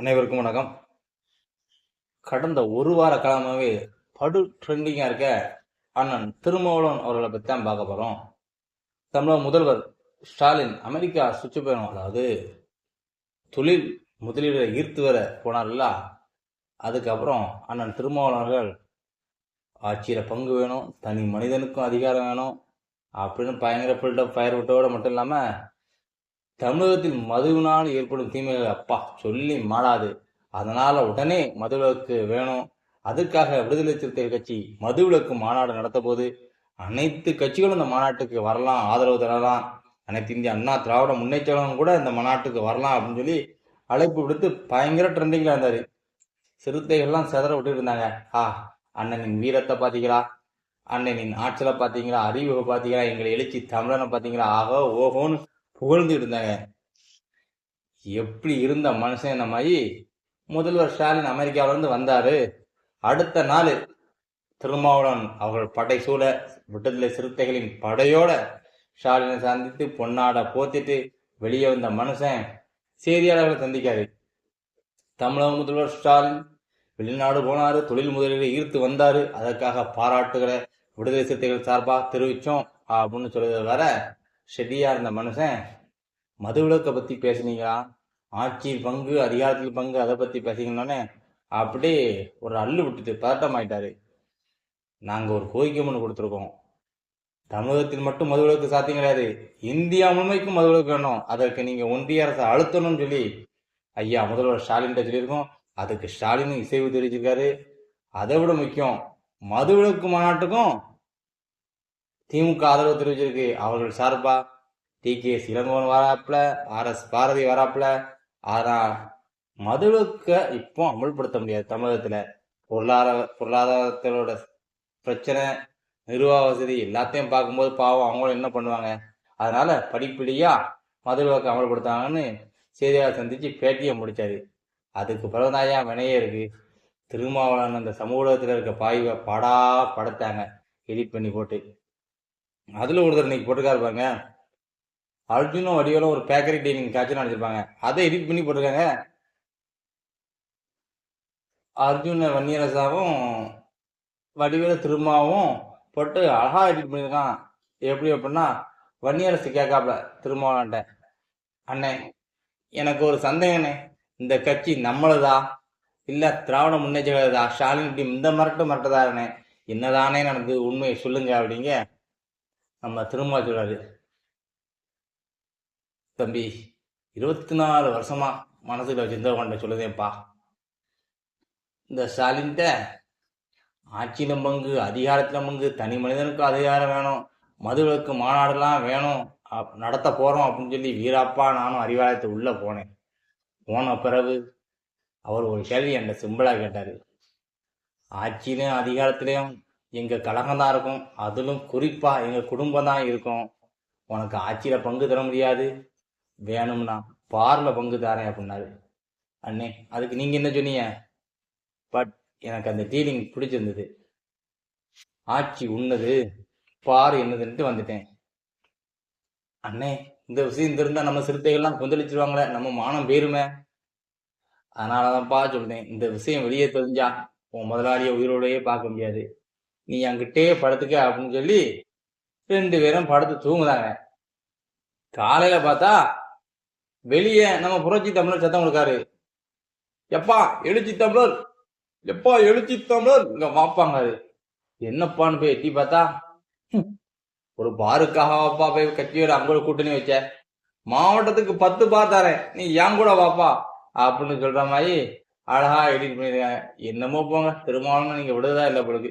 அனைவருக்கும் வணக்கம். கடந்த ஒரு வார காலமாகவே படு ட்ரெண்டிங்காக இருக்க அண்ணன் திருமாவளவன் அவர்களை பற்றி தான் பார்க்க போகிறோம் தமிழக முதல்வர் ஸ்டாலின் அமெரிக்கா சுற்றுப்பயணம் அதாவது தொழில் முதலீடு ஈர்த்து வர போனார்ல அதுக்கப்புறம் அண்ணன் திருமாவளவர்கள் அவர்கள் ஆட்சியில் பங்கு வேணும் தனி மனிதனுக்கும் அதிகாரம் வேணும் அப்படின்னு பயங்கர பில்டப் ஃபயர் விட்டோட மட்டும் இல்லாமல் தமிழகத்தில் மதுவினால் ஏற்படும் தீமைகள் அப்பா சொல்லி மாடாது. அதனால உடனே மதுவிலக்கு வேணும். அதற்காக விடுதலை சிறுத்தைகள் கட்சி மதுவிலக்கு மாநாடு நடத்த போது அனைத்து கட்சிகளும் இந்த மாநாட்டுக்கு வரலாம் ஆதரவு தரலாம். அனைத்து இந்திய அண்ணா திராவிட முன்னேற்றம் கூட இந்த மாநாட்டுக்கு வரலாம் அப்படின்னு சொல்லி அழைப்பு விடுத்து பயங்கர ட்ரெண்டிங்ல இருந்தாரு. சிறுத்தைகள்லாம் செதற விட்டுட்டு இருந்தாங்க. ஆ அண்ணனின் வீரத்தை பாத்தீங்களா அண்ணனின் ஆற்றலை பாத்தீங்களா அறிவை பாத்தீங்களா? எங்களை எழுச்சி தமிழனை பாத்தீங்களா ஆகோ ஓஹோன்னு புகழ்ந்து இருந்தாங்க எப்படி இருந்த மனுஷன் இந்த மாதிரி? முதல்வர் ஸ்டாலின் அமெரிக்காவிலேருந்து வந்தாரு. அடுத்த நாள் திருமாவளவன் அவர்கள் படை சூழ விடுதலை சிறுத்தைகளின் படையோட ஸ்டாலினை சந்தித்து பொன்னாட போத்திட்டு வெளியே வந்த மனுஷன் செய்தியாளர்களை சந்திக்காரு. தமிழக முதல்வர் ஸ்டாலின் வெளிநாடு போனார் தொழில் முதலீடு ஈர்த்து வந்தார். அதற்காக பாராட்டுகளை விடுதலை சிறுத்தைகள் சார்பாக தெரிவித்தோம் அப்படின்னு சொல்றது வர ஷெட்டியாக இருந்த மனுஷன் மதுவிலக்கை பற்றி பேசுனீங்களா? ஆட்சியில் பங்கு அதிகாரத்தில் பங்கு அதை பற்றி பேசிங்கன்னொன்னே அப்படியே ஒரு அள்ளு விட்டுட்டு பதட்டம் ஆயிட்டாரு நாங்கள் ஒரு கோரிக்கை மனு கொடுத்துருக்கோம். தமிழகத்தில் மட்டும் மதுவிலக்கு சாத்தியம் கிடையாது. இந்தியா முழுமைக்கும் மதுவிலக்கு வேணும். அதற்கு நீங்கள் ஒன்றிய அரசை அழுத்தணும்னு சொல்லி ஐயா முதல்வர் ஸ்டாலின்கிட்ட சொல்லியிருக்கோம். அதுக்கு ஸ்டாலினும் இசைவு தெரிவிச்சிருக்காரு. அதை விட முக்கியம் மதுவிலக்கு மாநாட்டுக்கும் திமுக ஆதரவு தெரிவிச்சிருக்கு. அவர்கள் சார்பா? டி. கே. இளங்கோவன் வராப்புல ஆர். எஸ். பாரதி வராப்புல. ஆனா மதுவுக்க இப்போ அமல்படுத்த முடியாது தமிழகத்துல. பொருளாதார பொருளாதாரத்தோட பிரச்சனை நிர்வாக வசதி எல்லாத்தையும் பார்க்கும்போது பாவம். அவங்களும் என்ன பண்ணுவாங்க? அதனால படிப்படியா மதுவிலக்கு அமல்படுத்தாங்கன்னு செய்தியாளர் சந்திச்சு பேட்டியை முடிச்சாரு. அதுக்கு பிறகுதாயா வினையே இருக்கு? திருமாவளவன் அந்த சமூகத்தில் இருக்க பாய்வை படா படுத்தாங்க. எடிட் பண்ணி போட்டு. அதில் ஒருத்தர் இன்னைக்கு போட்டிருக்காரு பாருங்க. அர்ஜுனும் வடிவில் ஒரு பேக்கரி டைனிங் காட்சி நடிச்சிருப்பாங்க அதை எடிட் பண்ணி போட்டிருக்காங்க. அர்ஜுன வன்னியரசாவும் வடிவேல திருமாவும் போட்டு அழகாக எடிட் பண்ணியிருக்கான் எப்படி அப்படின்னா வன்னியரசு கேட்காப்ல திருமாவளன்ட்ட அண்ணே எனக்கு ஒரு சந்தேகண்ணே இந்த கட்சி நம்மளுதா? இல்லை திராவிட முன்னேற்றதா ஸ்டாலின் இப்படி இந்த மிரட்டு மிரட்டதாருண்ணே என்னதானே எனக்கு உண்மையை சொல்லுங்க அப்படிங்க நம்ம திருமா சொல்கிறாரு தம்பி இருபத்தி நாலு வருஷமா மனசில் வச்சிருந்த கொண்ட சொல்லுதேப்பா. இந்த ஸ்டாலின்கிட்ட ஆட்சியிலும் பங்கு அதிகாரத்தில் பங்கு தனி மனிதனுக்கு அதிகாரம் வேணும் மதுவிலக்கு மாநாடுலாம் வேணும் அப்- நடத்த போகிறோம் அப்படின்னு சொல்லி வீராப்பா நானும் அறிவாலயத்தை உள்ளே போனேன். போன பிறகு அவர் ஒரு கேள்வி என்கிட்ட சிம்பிளாக கேட்டார். ஆட்சியிலையும் அதிகாரத்திலையும் எங்கள் கழகம் தான் இருக்கும். அதிலும் குறிப்பாக எங்கள் குடும்பம் தான் இருக்கும். உனக்கு ஆட்சியில் பங்கு தர முடியாது. வேணும்னா பார்ல பங்கு தரேன் அப்படின்னாரு. அண்ணே அதுக்கு நீங்கள் என்ன சொன்னீங்க? பட் எனக்கு அந்த டீலிங் பிடிச்சிருந்தது. ஆட்சி உண்ணது பார் என்னதுன்ட்டு வந்துட்டேன். அண்ணே இந்த விஷயம் இருந்தால் நம்ம சிறுத்தைகள்லாம் கொந்தளிச்சிருவாங்களே நம்ம மானம் பேருமே அதனாலதான்ப்பா சொல்கிறேன் இந்த விஷயம் வெளியே தெரிஞ்சா உன் முதலாளியை உயிரோடையே பார்க்க முடியாது. நீ அங்கிட்டே படுத்துக்க அப்படின்னு சொல்லி ரெண்டு பேரும் படுத்து தூங்குதாங்க காலையில பார்த்தா வெளியே நம்ம புரட்சி தமிழர் சத்தம் கொடுக்காரு. எப்பா எழுச்சி தமிழர்? எப்பா எழுச்சி தமிழர்? இங்க வாப்பாங்க அது. என்னப்பான்னு போய் எட்டி பார்த்தா ஒரு பாருக்காக வாப்பா போய் கட்சியோட அங்கோட கூட்டணி வச்ச. மாவட்டத்துக்கு பத்து பார்த்தாரேன் தரேன். நீ ஏன் கூட வாப்பா அப்படின்னு சொல்ற மாதிரி அழகா எடிட் பண்ணிருக்காங்க என்னமோ போங்க திருமாவளவன் நீங்க விடுறதா இல்லை பொழுது